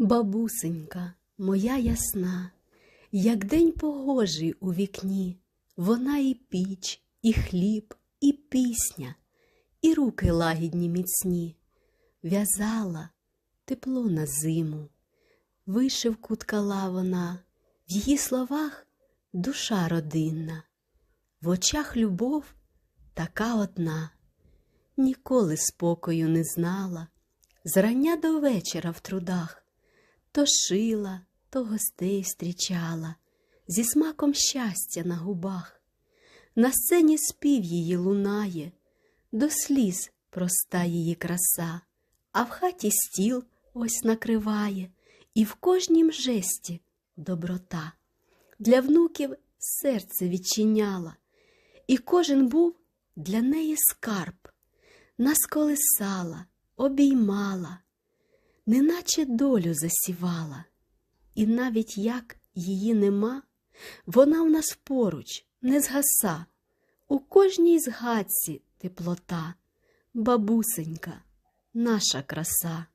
Бабусенька, моя ясна, як день погожий у вікні, вона і піч, і хліб, і пісня, і руки лагідні міцні, в'язала тепло на зиму, вишивку ткала вона, в її словах душа родинна, в очах любов така одна, ніколи спокою не знала, зрання до вечора в трудах. То шила, то гостей зустрічала, зі смаком щастя на губах. На сцені спів її лунає, до сліз проста її краса, а в хаті стіл ось накриває, і в кожнім жесті доброта. Для внуків серце відчиняла, і кожен був для неї скарб, нас колисала, обіймала неначе долю засівала, і навіть як її нема, вона в нас поруч не згаса, у кожній згадці теплота, бабусенька, наша краса.